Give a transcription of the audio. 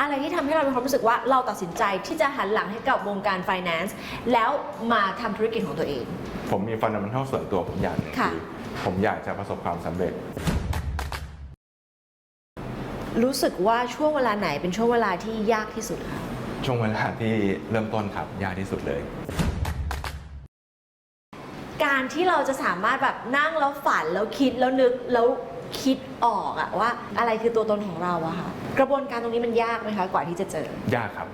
อะไรที่ทำให้เรามีความรู้สึกว่าเราตัดสินใจที่จะหันหลังให้กับวงการ finance แล้วมาทำธุรกิจของตัวเอง ผมมีฟันดัมเบลส่วนตัวผมอย่างหนึ่งค่ะคือผมอยากจะประสบความสำเร็จ รู้สึกว่าช่วงเวลาไหนเป็นช่วงเวลาที่ยากที่สุดคะช่วงเวลาที่เริ่มต้นครับยากที่สุดเลย การที่เราจะสามารถแบบนั่งแล้วฝันแล้วคิดแล้วนึกแล้วคิดออกอะว่า อะไรคือตัวตนของเราอะค่ะกระบวนการตรงนี้มันยากไหมคะกว่าที่จะเจอ ยากครับ